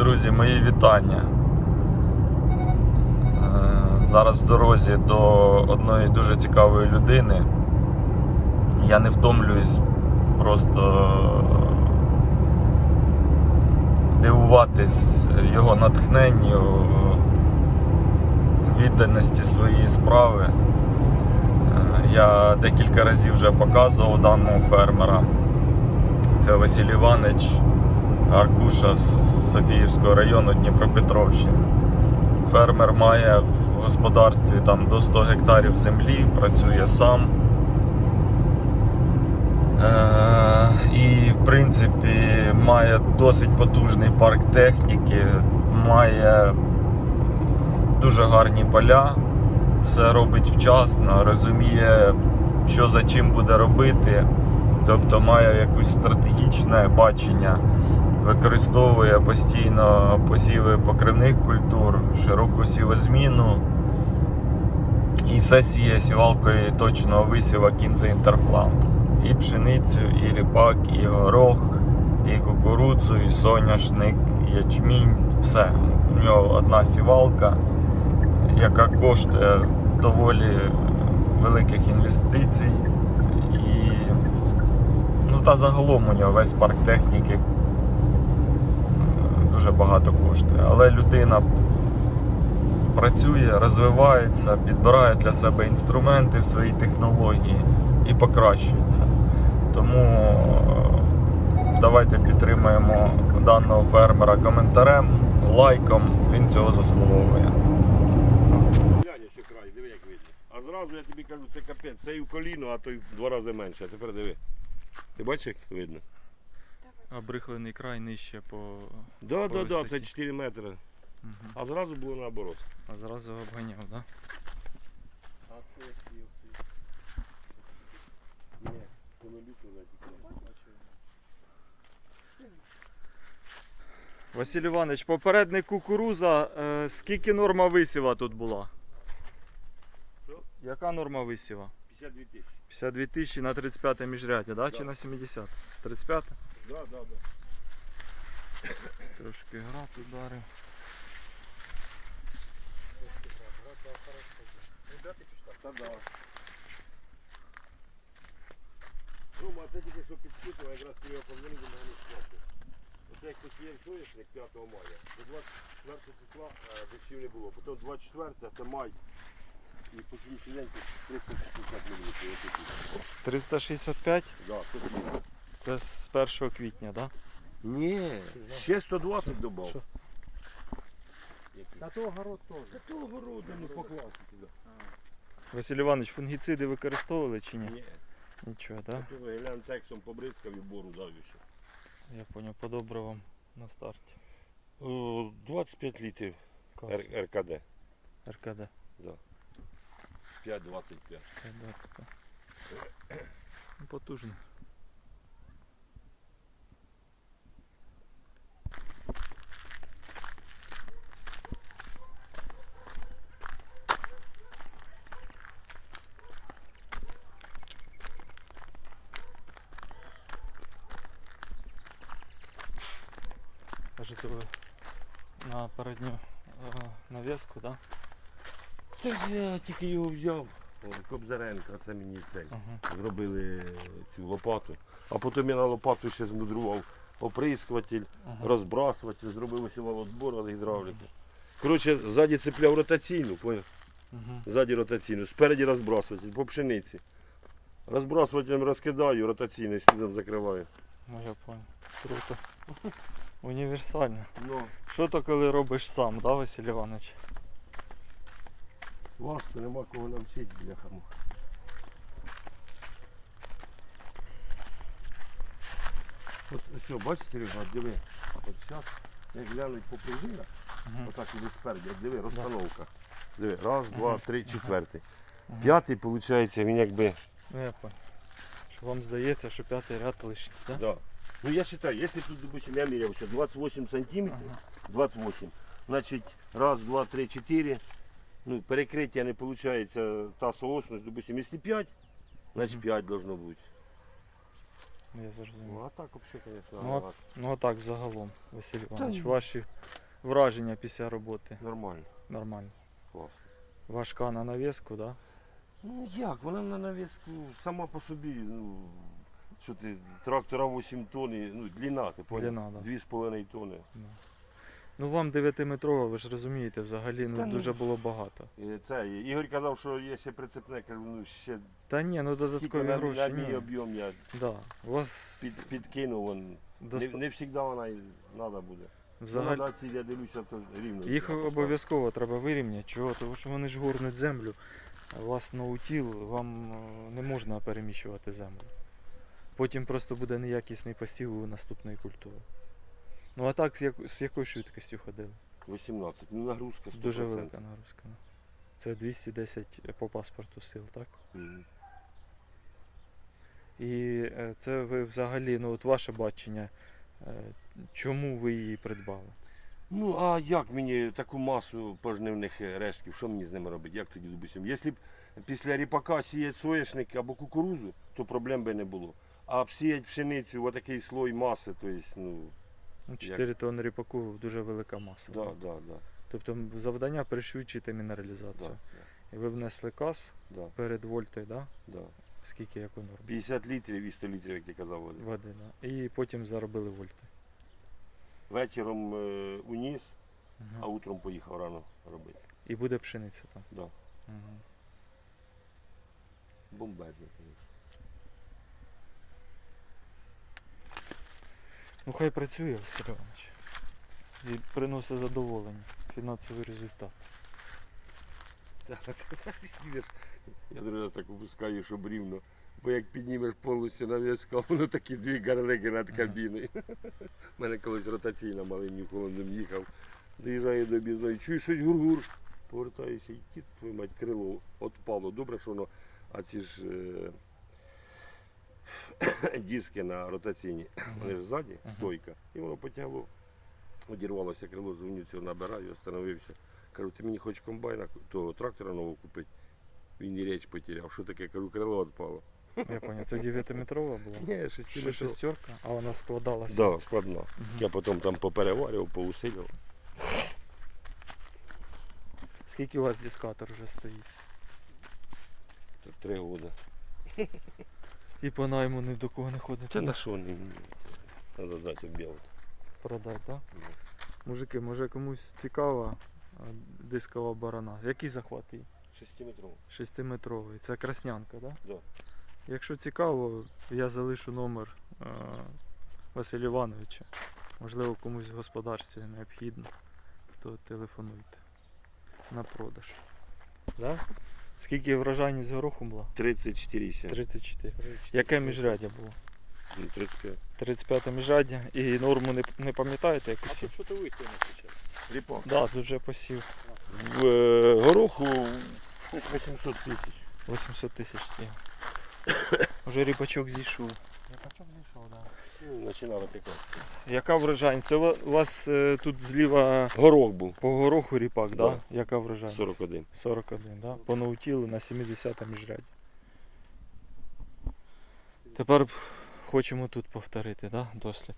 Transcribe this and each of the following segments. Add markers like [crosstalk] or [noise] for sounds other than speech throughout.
Друзі, мої вітання. Е, Зараз в дорозі до одної дуже цікавої людини. Я не втомлююсь просто дивуватись його натхненню, відданості своєї справи. Е, Я декілька разів вже показував даного фермера. Це Василь Іванович Аркуша з Софіївського району Дніпропетровщини. Фермер має в господарстві там до 100 гектарів землі, працює сам. Е, і, в принципі, має досить потужний парк техніки, має дуже гарні поля, все робить вчасно, розуміє, що за чим буде робити. Тобто має якусь стратегічне бачення, використовує постійно посіви покривних культур, широку сівозміну і все сіє сівалкою точного висіва кінзи інтерплант. І пшеницю, і ріпак, і горох, і кукурудзу, і соняшник, і ячмінь, все. У нього одна сівалка, яка коштує доволі великих інвестицій. І Ну та загалом у нього весь парк техніки дуже багато коштує. Але людина працює, розвивається, підбирає для себе інструменти в своїй технології і покращується. Тому е, давайте підтримаємо даного фермера коментарем, лайком. Він цього заслуговує. А зразу я тобі кажу, це капець, це і в коліно, а то й в два рази менше. А тепер диви. Ти бачиш, як видно? Обрихлений край нижче по. Да, По да, да, висоті. це 4 метри. Угу. А зразу було наоборот. А зразу обганяв, так? Да? А це ці оці. Ні, повнолітно Василь Іванович, попередник кукуруза, е, скільки норма висіва тут була? Що? Яка норма висіва? 52 тисячі. 52 тисячі на 35 міжряддя, да? чи Да. на 70? 35? Да, да, да. Трошки град ударив. Та да. Рома, а це тільки що підсвітило, якраз коли я позвонив до мене сплату. Оце як посіяв соняшник 5 мая, до 24 числа е, дощів не було. Потім 24 це май. І по сьогоднішній день тут 360 мм. 365 Да, це таке. Це з 1 квітня, так? Ні, ще 120 добав. Що? Та то город теж. Та то огород, ну по класиці. Василь Іванович, фунгіциди використовували чи ні? Ні. Нічого, так? Та то глянь тексом побризкав і бору дав все. Я поняв, подобрив вам на старті. О, 25 літрів Клас. Р- РКД. РКД 5,25. 525. Ну, Потужно. Кажете, на передню е, навіску, так? Да? Це ж я тільки його взяв. Кобзаренко, це мені цей. Ага. Зробили цю лопату. А потім я на лопату ще змудрував оприскуватель, Ага. розбрасуватель, зробив ось володбор від гідравліки. Коротше, ззаді цепляв ротаційну, поняв? Ззаді ротаційну, спереді розбрасуватель, по пшениці. Розбрасувателем розкидаю, ротаційний слідом закриваю. Ну я понял. Круто. [laughs] Універсально. Ну, Що то коли робиш сам, да, Василь Іванович? важко, нема кого навчити, бляха От все, бачиш, Серега, от диви. От зараз, як глянуть по пружинах, Угу. отак іде спереді, от диви, розстановка. Диви, раз, два, Мгм. три, четвертий. Мгм. П'ятий, виходить, він якби. Ну я понял. Що вам здається, що п'ятий ряд лишній, да? Да. Ну я считаю, если тут, допустим, я мерял сейчас 28 сантиметров, Ага. 28, значит, раз, два, три, четыре, ну, перекрытие не получается, та солосность, допустим, если 5, значит Мгм. 5 должно быть. Я зрозумів. Ну, а так взагалі, звісно, Ну, от- Ну а так загалом, Василь Іванович, ваші враження після роботи нормально, нормально. класно. Важка на навіску, да? Ну як, вона на навіску сама по собі, ну, що ти, трактора 8 тонн, ну, длина, ти понял? Длина, да. 2,5 тонни. Ну вам 9-метрова, ви ж розумієте, взагалі ну, Та ну, дуже було багато. І Це, і Ігор казав, що є ще прицепне, кажу, ну ще Та ні, ну скільки додаткові на, гроші. на мій Ні. об'єм я Да. У вас під, підкинув, вон. доста- не, не завжди вона і треба буде. взагалі Взагалі... ці, я дивлюся, то рівно. їх треба обов'язково треба вирівняти. Чого? Тому що вони ж горнуть землю. А у вас ноутіл, вам е, не можна переміщувати землю. Потім просто буде неякісний посів у наступної культури. Ну а так з, як... з якою швидкістю ходили? 18. Ну нагрузка 100%. Дуже велика нагрузка. да. Це 210 по паспорту сил, так? Мгм. І е, це ви взагалі, ну от ваше бачення, е, чому ви її придбали? Ну а як мені таку масу пожнивних е, рештків, що мені з ними робити? Як тоді допустим? Якщо б після ріпака сіяти соняшник або кукурузу, то проблем би не було. А сіяти пшеницю, отакий слой маси, то есть, ну, Ну, 4 тонни ріпаку дуже велика маса. да, так? да, да, Тобто завдання пришвидшити мінералізацію. да, І ви внесли каз да, перед вольтою, да? да. скільки як у нормі 50 літрів і 100 літрів, як ти казав, води. води. Да? І потім заробили вольти. Вечором е, уніс, Мгм. а утром поїхав рано робити. І буде пшениця там. Да. Мгм. Бомбезно, звісно. Ну хай працює, Василь Іванович. І приносить задоволення, фінансовий результат. Їдеш, Я другий раз так опускаю, щоб рівно. Бо як піднімеш повністю на в'язка, воно такі дві гарлики над кабіною. У мене колись ротаційна малині в холодному їхав. Доїжджаю до об'їзної, чую щось гургур. Повертаюся і кіт, твою мать, крило отпало. Добре, що воно, а ці ж е, [coughs] диски на ротаційні, вони ж ззаді, стойка. І воно потягло. Одірвалося крило, дзвоню цього набираю, остановився. Кажу, ти мені хочеш комбайна, того трактора нового купити. Він і річ потеряв. Що таке? Кажу, крило відпало. Я понял, це 9-метрова була? Ні, Ще шестерка, а вона складалася. Да, складна. Мгм. Я потім там попереварював, поусилював. Скільки у вас дискатор вже стоїть? Три роки. І по найму ні до кого не ходите. Це на що не треба дати об'явити. Продати, так? Мужики, може комусь цікава дискова барана. Який захват її? Шестиметровий. Шестиметровий. Це краснянка, так? Да. Якщо цікаво, я залишу номер е, Василя Івановича. Можливо, комусь в господарстві необхідно, то телефонуйте на продаж. Да? Скільки врожайність гороху була? 34 сім. 34. Яке міжряддя було? Ну, 35. 35 міжряддя. І норму не, не пам'ятаєте А якусь? тут що ти висіяно зараз? Ріпак. Да, тут вже посів. В е, гороху 800 тисяч. 800 тисяч сів. Уже ріпачок зійшов. Ріпачок зійшов, так. Ну, Починав витикати. Яка врожайність? Це у вас е, тут зліва Горох був по гороху ріпак, да? Да. Яка врожайність? 41. 41, да? По наутілу на 70 міжряді. Тепер б хочемо тут повторити, да? дослід.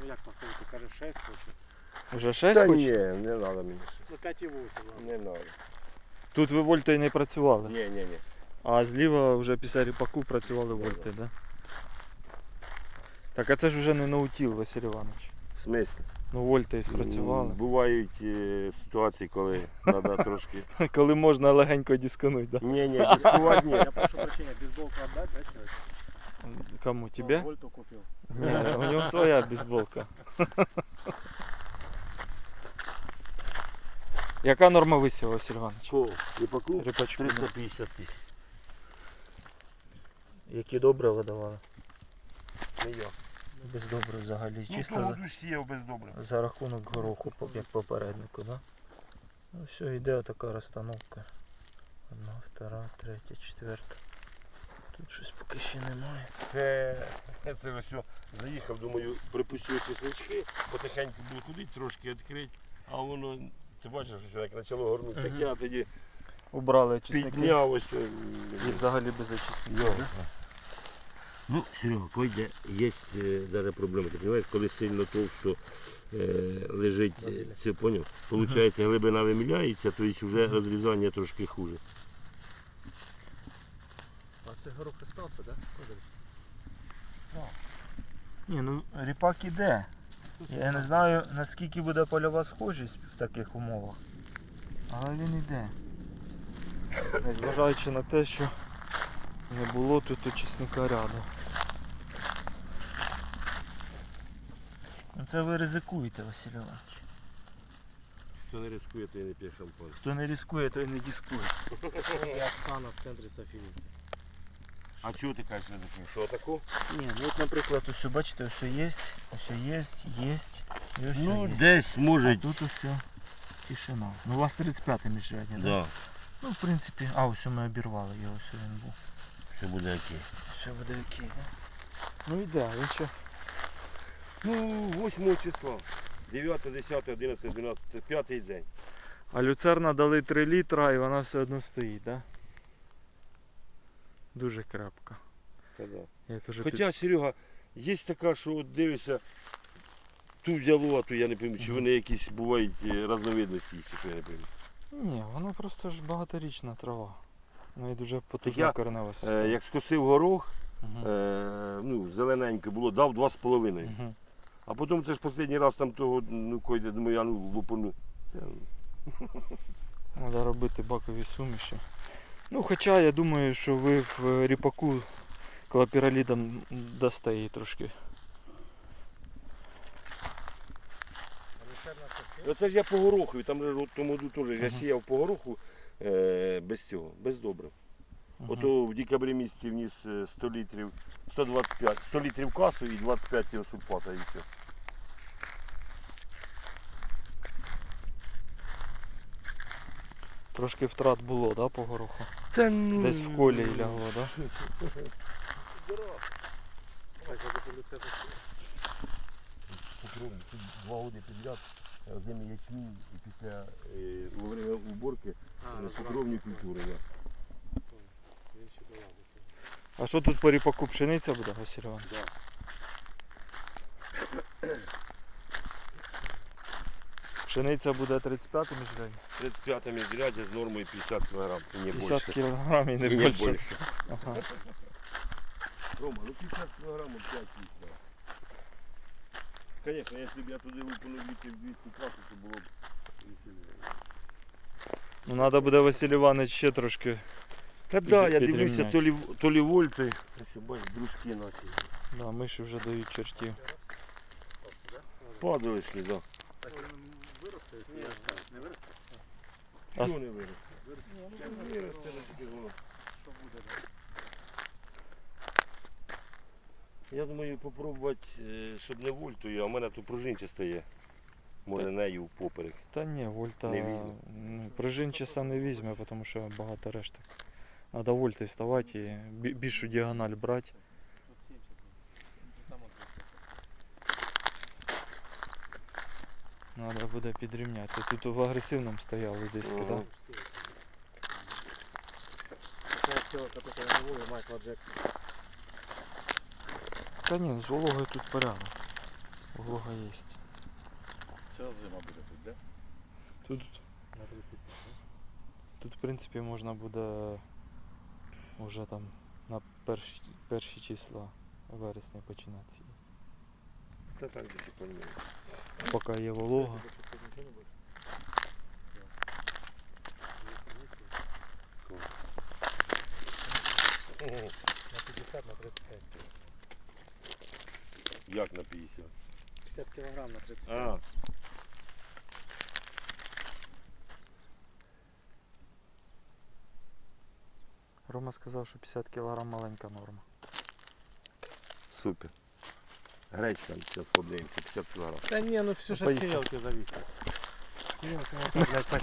Ну як повторити, ти кажеш 6 хочеш? Уже 6 Та ні, не треба мені. Ну 5,8, ладно. Не треба. Тут ви вольтою не працювали, Ні, ні, ні. а зліва вже після ріпаку працювали вольти, да? Так, а це ж вже не наутіл, Василь Іванович. В смислі? Ну вольти спрацювали. М, Бувають е, ситуації, коли треба [laughs] трошки. Коли можна легенько дискануть, да? Ні, ні, дискувати ні. Я прошу прощения, бейсболку отдать, да, человек? Кому? Тебе? Вольту купил. Ні, у нього своя бейсболка. [laughs] Яка норма висіла, Василь Іванович? Що, ріпаку? Ріпачку. да. 350 тисяч. Які добре видавали? Не я. Без добре взагалі. Ну, Чисто за, сіяв без добре. за рахунок гороху, як попереднику, да? Ну все, йде така розстановка. Одна, втора, третя, четверта. Тут щось поки ще немає. Це, це ось о, заїхав, думаю, припустив ці свічки, потихеньку буду туди трошки відкрити, а воно, ти бачиш, що як почало горнути, так я тоді Убрали очисники підняв ось. е, і взагалі без очисників. Йо. да? Ну, Серега, пойде, є е, даже проблема. Ти розумієш, коли сильно товсто е, лежить, е, це поняв? Получається, глибина виміляється, то есть вже розрізання трошки хуже. А це горох остався, так? Ні, ну ріпак іде. Я не знаю наскільки буде польова схожість в таких умовах. Але він іде. Незважаючи на те, що не було тут очисника ряду. Ну це ви ризикуєте, Василь Іванович. Хто не рискує, той не п'є шампанське. Хто не ризикує, той не дискує. Я Оксана в центрі Софіївки. А чого ти кажеш рискуєш? Що таку? Ні, ну от, наприклад, ось бачите, ось є, ось є, є, і ось Ну, є. десь А може. тут ось тишина. Ну у вас 35 міжрядні, так? Да, Ну, в принципі, а ось ми обірвали його, ось він був. це буде окей. Все буде окей, так? Ну іде, він ще. Ну, 8 числа. 9, 10, 11, 12, 5 день. А люцерна дали 3 літра і вона все одно стоїть, так? Да? Дуже. Та да. Я теж Хоча, Серега, є така, що от дивишся, ту взяло, а ту я не пам'ятаю, чи вони якісь бувають е, різновидності, їх, чи що я не пам'ятаю. Ні, воно просто ж багаторічна трава. Ну і дуже потужна я, коренева система. Е, як скосив горох, Мгм. е, ну, зелененьке було, дав 2,5. Мгм. А потім це ж останній раз там того, ну, койде, думаю, я ну, лупану. Треба робити бакові суміші. Ну, хоча я думаю, що ви в е, ріпаку клапіралідом дасте її трошки. Оце ж я по гороху, там же от тому теж я сіяв по гороху е, без цього, без добрив. Мгм. Ото в декабрі місяці вніс е, 100 літрів, 125, 100 літрів касу і 25 його сульфата і все. Трошки втрат було, да, по гороху? Та ну... Десь в колі і лягло, да? [laughs] Попробуй, тут два роки підряд, е, один ячмінь і після е, во время уборки А, е, покровні культури. Да. А що тут по ріпаку пшениця буде, Василь Іванович? Пшениця буде 35 міжрядні? 35 міжрядя з нормою 50 кг, і не 50 більше. кг і не І не більше. більше. Ага. Рома, ну 50 кг 5 літрів. Конечно, якщо б я туди лупанув літрів 200 кашу, то було б веселіше. Ну треба буде Василь Іванович ще трошки. Та да, я дивлюся, то лі, то лі вольти, ось дружки наші. Да, миші вже дають чертів. Падалишки, да. Виросте, я знаю. Не виросте? А с- не виросте? Не виросте, не таке воно. Що буде? да? Я думаю, попробувати, е, щоб не вольтою, а в мене тут пружинчаста є. Може нею поперек. Та ні, вольта Не візьме. пружинчаса не візьме, тому що багато решток. Треба вольти ставати і бі- більшу діагональ брати. Тут 70. Тут там от Треба буде підрівняти. Тут в агресивному стояли Ага. кореневою Майкла Джексона. Та ні, з вологою тут порядок. Волога є. Це зима буде тут, де? Тут, На 30. тут в принципі можна буде вже там на перші, перші числа вересня починати. Та так десь розумію. Поки є волога. На 50, на 35. Як на 50? 50 кілограм на 35. А, Рома сказав, що 50 кг маленька норма. супер. Гречка, зараз подивимося, 50 кг. Та ні, ну все ж от сіялки зависит.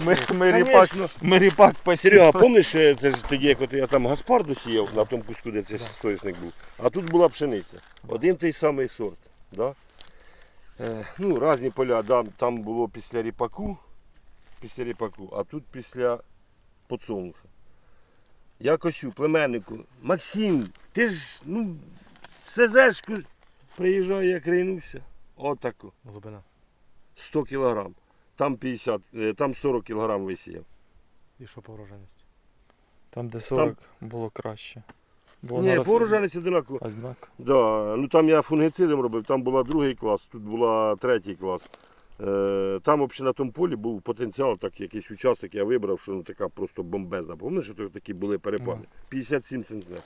Ми, ми, ріпак, ми ріпак Серега, посіяли. пам'ятаєш е, це ж тоді, як от я там гаспарду сіяв на тому куску, де цей соняшник був, а тут була пшениця. Один той самий сорт. Да? Е, ну, різні поля, да, там було після ріпаку, після ріпаку, а тут після подсолнуха. Я косю племеннику, Максим, ти ж, ну, СЗшку приїжджає, я кринувся. Отаку. Глибина. 100 кілограм. Там 50, е, там 40 кілограм висіяв. І що по врожайності? Там, де 40 було краще. Бо Ні, вона роз- порожанець одинаково. Однак. Да, ну там я фунгицидом робив, там була другий клас, тут була третій клас. Е, там взагалі на тому полі був потенціал, так якийсь участок я вибрав, що ну така просто бомбезна. Пам'ятаєш, що такі були перепади? 57 сантиметрів.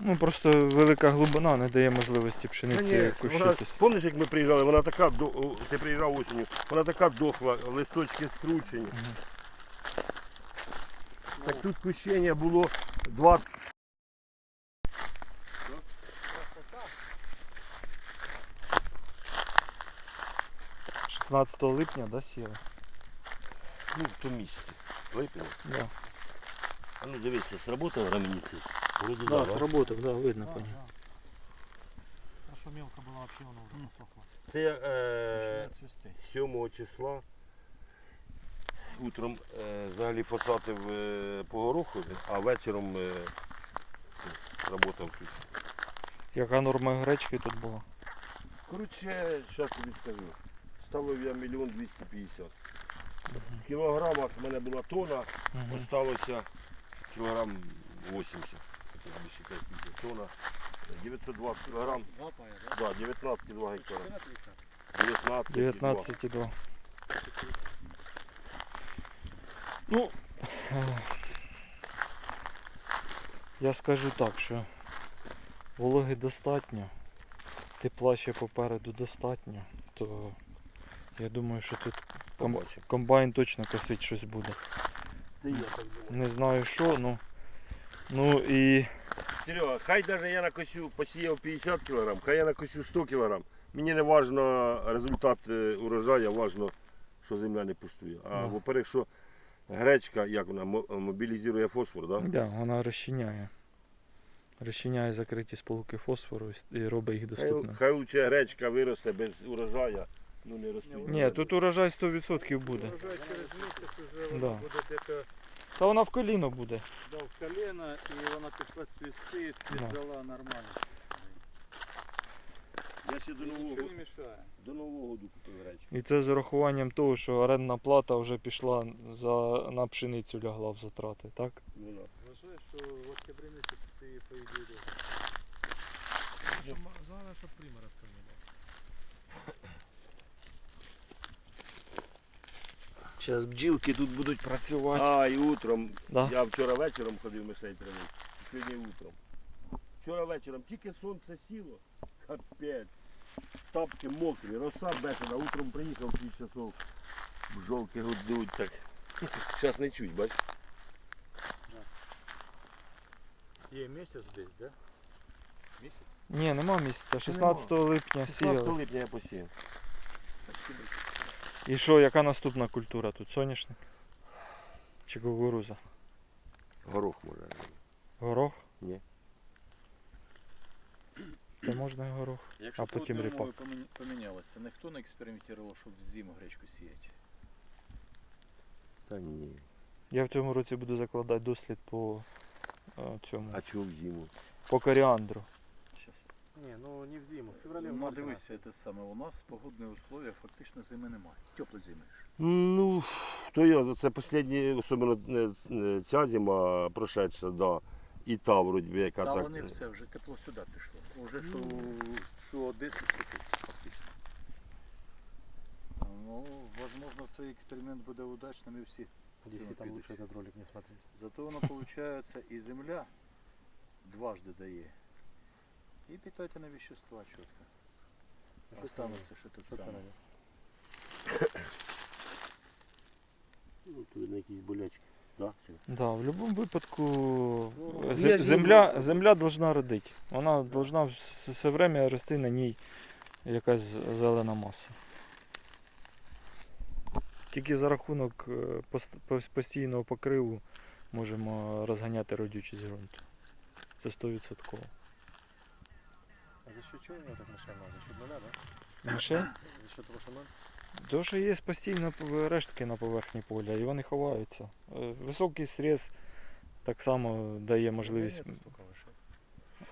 Ну просто велика глибина не дає можливості пшениці кущитись. пам'ятаєш, як ми приїжджали, вона така, до- ти приїжджав осінню, вона така дохла, листочки скручені. Так тут кущення було 20. 16 липня, да, сіли? Ну, в тому місці. Липень. Да. А ну дивися, сработав рамениці? Вроді Да, сработав, да, видно по Да, ній. А що мелко була взагалі воно вже сохло. Це я е, Починає цвісти. 7 числа утром е, взагалі посадив е, по а вечором е, работав тут. Яка норма гречки тут була? Коротше, зараз тобі скажу. Ставив я мільйон 250. В кілограмах в мене була тона, осталося кілограм 80. Це більше 5. Тона 920 кілограм. Да, 19,2 гектара. 19,2. 19,2. Ну, я скажу так, що вологи достатньо, тепла ще попереду достатньо, то я думаю, що тут ком- Побачимо. комбайн точно косить щось буде. Та я так думаю. Не знаю що, ну. Ну і Серега, хай навіть я накосю, посіяв 50 кг, хай я накосю 100 кг. Мені не важно результат е, урожаю, важно, що земля не пустує. А Да. во-перше, що гречка, як вона, мо- мобілізує фосфор, да? да, вона розчиняє. Розчиняє закриті сполуки фосфору і с- і робить їх Хай, доступними. хай лучше гречка виросте без урожаю, ну не росте. Ні, тут урожай 100% буде. Урожай через місяць вже Да. буде десь Та вона в коліно буде. дав колено і вона пішла цвісти, Да. цвітала нормально. Я ще до нового, Нічого не мішає. до нового году купив гречку. І це з урахуванням того, що орендна плата вже пішла за, на пшеницю лягла в затрати, так? Ну, да. Вважаю, що в октябрі місяці ти її поїдеш. Головне, щоб приморозка не було. Зараз бджілки тут будуть працювати. А, і утром. Да? Я вчора вечором ходив мишей травити, сьогодні утром. Вчора вечором тільки сонце сіло, капець. Тапки мокрі, роса бешена, утром приїхав в 6 часов. Бжолки гудуть так. [laughs] Зараз не чуть, бач? Є місяць десь, да? Місяць? Ні, нема місяця. 16 липня 16 сіяли. липня я посіяв. І що, яка наступна культура тут? Соняшник? Чи кукуруза? Горох може. Горох? Ні. Та можна і горох. Якщо А потім ріпак. умови поміня- помінялися, ніхто не експериментував, щоб в зиму гречку сіяти. Та ні. Я в цьому році буду закладати дослід по е, цьому. А чого в зиму? По коріандру. Ні, ну не в зиму, в февралі в Ну марті. дивися, те саме. У нас погодні условия фактично зими немає. Теплі зими. ж. Ну, то я, це останні, особливо е, е, ця зима прошедша, да. І та вроді би, яка Та так. вони все, вже тепло сюди пішло. Уже що, що Одеса, що фактично. Ну, возможно, цей експеримент буде удачним і всі. Если там лучше этот ролик не смотреть. Зато воно виходить і земля дважди дає. І питательне вещества чітко. Що Останеться, що тут Що це саме. [coughs] Ну, тут на якісь болячки. Да, це. Да, в будь-якому випадку Ну, зе- я ж земля, земля должна родити. Вона должна вс- все время рости на ній якась зелена маса. Тільки за рахунок е, пост- пос- постійного покриву можемо розганяти родючість ґрунту. Це 100%. А за счет чего у него так мешаемо? За счет нуля, да? Мишель? За счет того, что ноль? То, що є постійно рештки на поверхні поля, і вони ховаються. Е, Високий срез так само дає можливість. Ні, ні, тут стільки лише.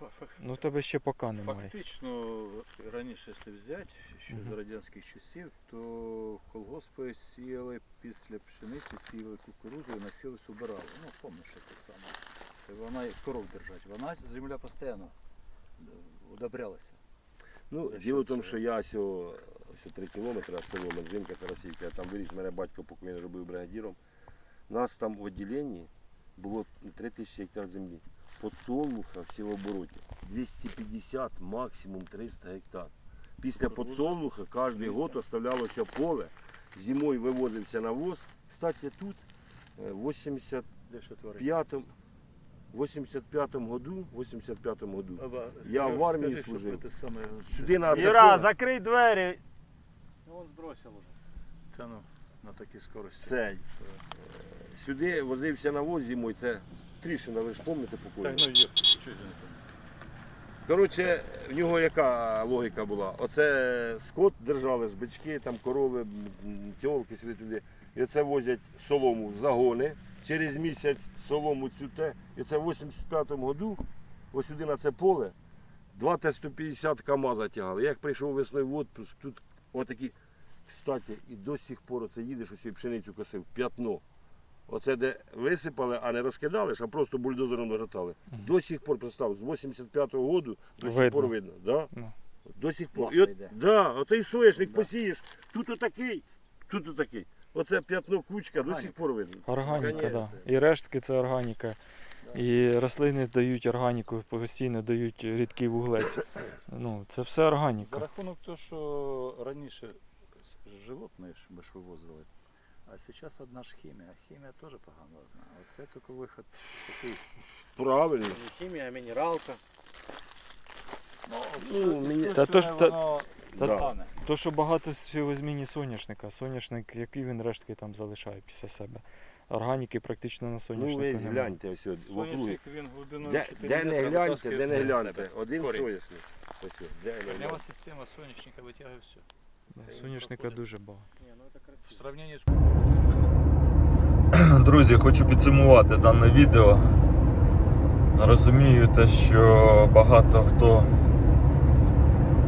фа- фа- Ну, тебе ще поки немає. Фактично, раніше, якщо взяти, ще Мгм. з радянських часів, то колгоспи сіяли після пшениці, сіяли кукурузу і на сілись убирали. Ну, пам'ятаєш те саме. Вона як коров держать, вона земля постійно е, удобрялася. Ну, За діло в тому, що я сьо, сьо 3 кілометри, а село Меджинка, Тарасівка, я там виріс, мене батько, він робив бригадіром. Нас там в відділенні було 3 тисячі гектар землі. Подсолнуха в сілообороті 250, максимум 300 гектар. Після подсолнуха кожен год оставлялося поле, зимою вивозився навоз. Кстати, тут е, в 85 Де що творить? 85 году, 85 году, Я в армії скажи, служив. це. Сюди на це закрий двері. Ну, он збросив уже. Це ну, на такій скорості. Цей. е, Сюди возився навоз зимою, це Трішина, ви ж пам'ятаєте Так, покою? ну є. Що я не пам'ятаю? Коротше, в нього яка логіка була? Оце скот держали, ж бички, там корови, м, тьолки сюди туди. І оце возять солому в загони. Через місяць солому цю те. І це в 85-му году, ось сюди на це поле, два Т-150 КАМАЗа тягали. Я як прийшов весною в отпуск, тут отакі, кстати, і до сих пор оце їдеш, ось і пшеницю косив, п'ятно. Оце де висипали, а не розкидали, а просто бульдозером награтали. До сих пор, представ, з 85-го року до сих Видно. пор видно. Да? Ну. До сих пор. І от, да, оцей соняшник Да. посієш, тут отакий, тут отакий. Оце п'ятно кучка, до сих пор видно. Органіка, так. Да. І рештки це органіка. І рослини дають органіку, постійно дають рідкий вуглець. Ну, це все За органіка. рахунок того, що раніше животні ми ж вивозили, а зараз одна ж хімія. Хімія теж погана одна. Оце тільки виход такий. Правильно. Не хімія, а мінералка. Ну, мені- Та то ж та- воно та- Да. То, що багато сівозміні соняшника. Соняшник, які він рештки там залишає після себе. Органіки практично на Ну соняшнику ви немає. гляньте ось от, в. Соняшник він глибиною Де, 4 де не метри гляньте, витаскує де не все з гляньте. себе. Один Корінь. соняшник. Ось от, де не Корнева система соняшника витягує все. Да, Соняшника проходить. дуже багато. В сравненні з [clears throat] Друзі, хочу підсумувати дане відео. Розумію те, що багато хто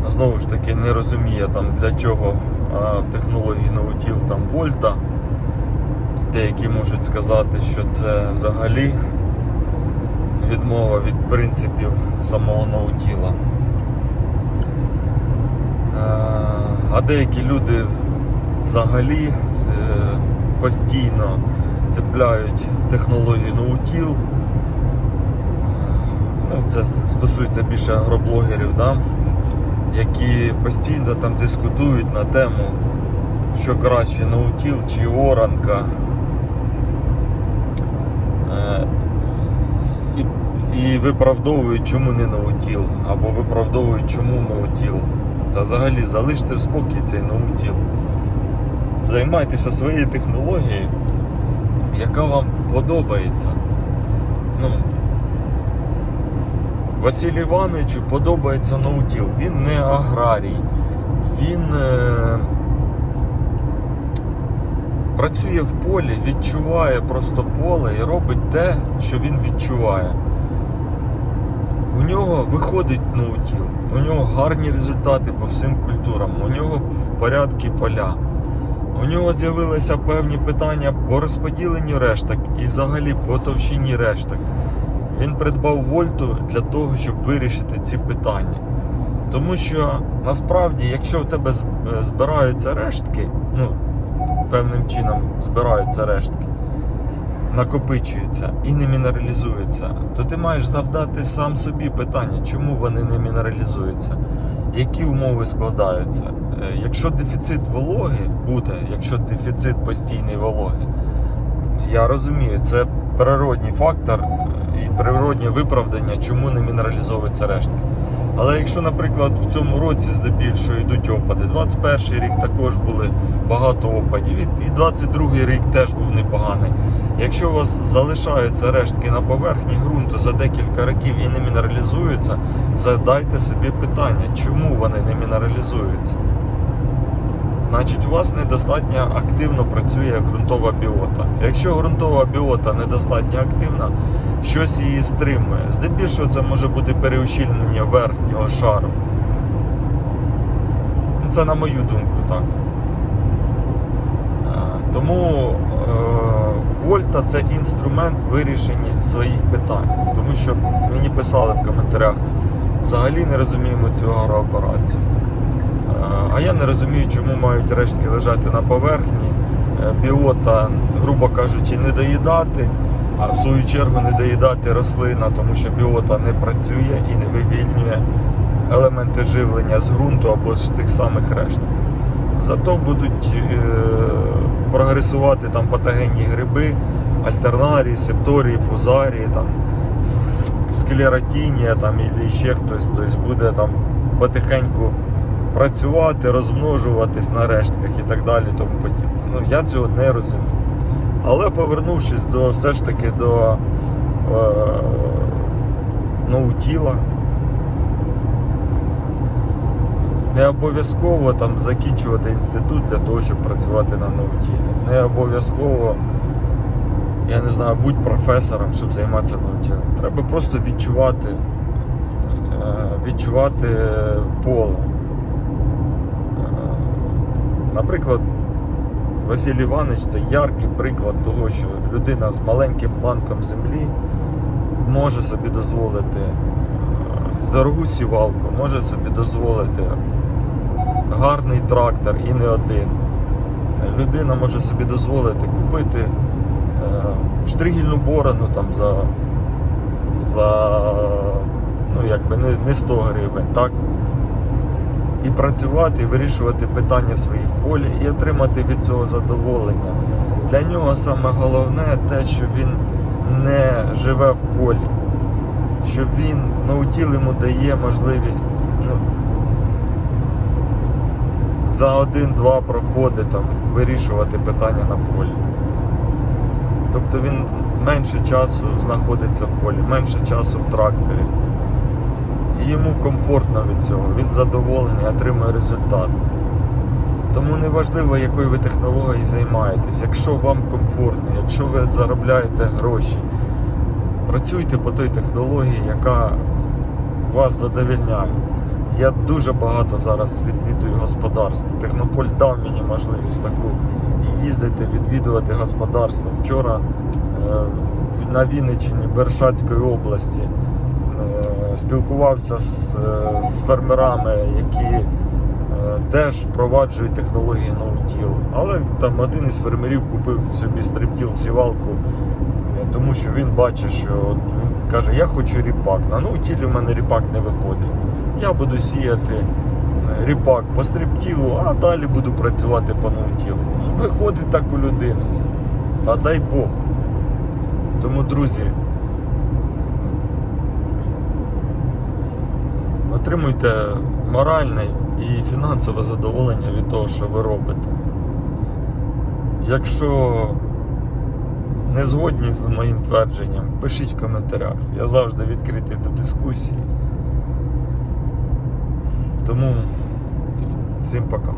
знову ж таки не розуміє там для чого в технології наутіл там вольта. Деякі можуть сказати, що це взагалі відмова від принципів самого наутіла. Е, А деякі люди взагалі е, постійно цепляють технологію ноутіл. Ну, це стосується більше агроблогерів, да? Які постійно там дискутують на тему, що краще ноутіл чи оранка. Е, І, виправдовують, чому не ноутіл, або виправдовують, чому ноутіл. Та взагалі залиште в спокій цей ноутіл. Займайтеся своєю технологією, яка вам подобається. Ну, Василю Івановичу подобається наутіл. Він не аграрій. Він е, працює в полі, відчуває просто поле і робить те, що він відчуває. У нього виходить наутіл, у нього гарні результати по всім культурам, у нього в порядку поля. У нього з'явилися певні питання по розподіленню решток і взагалі по товщині решток. Він придбав вольту для того, щоб вирішити ці питання. Тому що насправді, якщо в тебе е, збираються рештки, ну, певним чином збираються рештки, накопичуються і не мінералізуються, то ти маєш завдати сам собі питання, чому вони не мінералізуються, які умови складаються. Е, Якщо дефіцит вологи буде, якщо дефіцит постійної вологи, я розумію, це природній фактор і природнє виправдання, чому не мінералізовуються рештки. Але якщо, наприклад, в цьому році здебільшого йдуть опади, 21 рік також були багато опадів, і 22 рік теж був непоганий. Якщо у вас залишаються рештки на поверхні ґрунту за декілька років і не мінералізуються, задайте собі питання, чому вони не мінералізуються. Значить у вас недостатньо активно працює ґрунтова біота. Якщо ґрунтова біота недостатньо активна, щось її стримує. Здебільшого це може бути переущільнення верхнього шару. Це на мою думку, так. Е, Тому е, Вольта це інструмент вирішення своїх питань. Тому що мені писали в коментарях, взагалі не розуміємо цю агрооперацію. А я не розумію, чому мають рештки лежати на поверхні, е, біота, грубо кажучи, не доїдати, а в свою чергу не доїдати рослина, тому що біота не працює і не вивільнює елементи живлення з ґрунту або з тих самих решток. Зато будуть е, прогресувати там патогенні гриби, альтернарії, септорії, фузарії, там, с- склеротінія там, і ще хтось, тобто буде там потихеньку працювати, розмножуватись на рештках і так далі. Тому подібне. Ну, я цього не розумію. Але повернувшись до все ж таки до е, ноутіла, не обов'язково там закінчувати інститут для того, щоб працювати на ноутілі. Не обов'язково, я не знаю, будь професором, щоб займатися ноутілом. Треба просто відчувати, е, відчувати поле. Наприклад, Василь Іванович це яркий приклад того, що людина з маленьким банком землі може собі дозволити е, дорогу сівалку, може собі дозволити гарний трактор і не один. Людина може собі дозволити купити е, штригільну борону там за, за ну, якби не 100 гривень, так? І працювати, і вирішувати питання свої в полі і отримати від цього задоволення. Для нього саме головне те, що він не живе в полі, що він наутіл йому дає можливість ну, за один-два проходи там, вирішувати питання на полі. Тобто він менше часу знаходиться в полі, менше часу в тракторі. Йому комфортно від цього, він задоволений, отримує результат. Тому не важливо, якою ви технологією займаєтесь. Якщо вам комфортно, якщо ви заробляєте гроші, працюйте по той технології, яка вас задовільняє. Я дуже багато зараз відвідую господарств. Технополь дав мені можливість таку їздити, відвідувати господарство. Вчора е, на Вінниччині Бершацької області спілкувався з, е, з фермерами, які е, теж впроваджують технології ноутіл. Але там один із фермерів купив собі стриптіл сівалку, е, тому що він бачить, що він каже, я хочу ріпак. На ноутілі в мене ріпак не виходить. Я буду сіяти ріпак по стриптілу, а далі буду працювати по ноутілу. Ну, Виходить так у людини. Та дай Бог. Тому, друзі, отримуйте моральне і фінансове задоволення від того, що ви робите. Якщо не згодні з моїм твердженням, пишіть в коментарях. Я завжди відкритий до дискусії. Тому всім пока.